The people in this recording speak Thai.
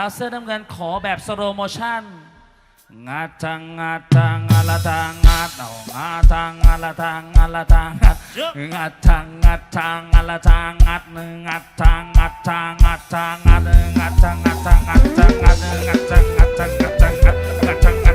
าวสาวเสื้อน้ำเงินขอแบบสโลโมชั่นงัดทงงัดทงงาละตังงัดเอางัดทงงาละตังงาละตังงัดงัดงางงัดงงาละตังงัดหนึ่งงัดทงงัดทงงัดทงงัดหนึ่งงัดทงงัดทงงัดทงงัดหนึ่งงัดงางงัดงางงัดงา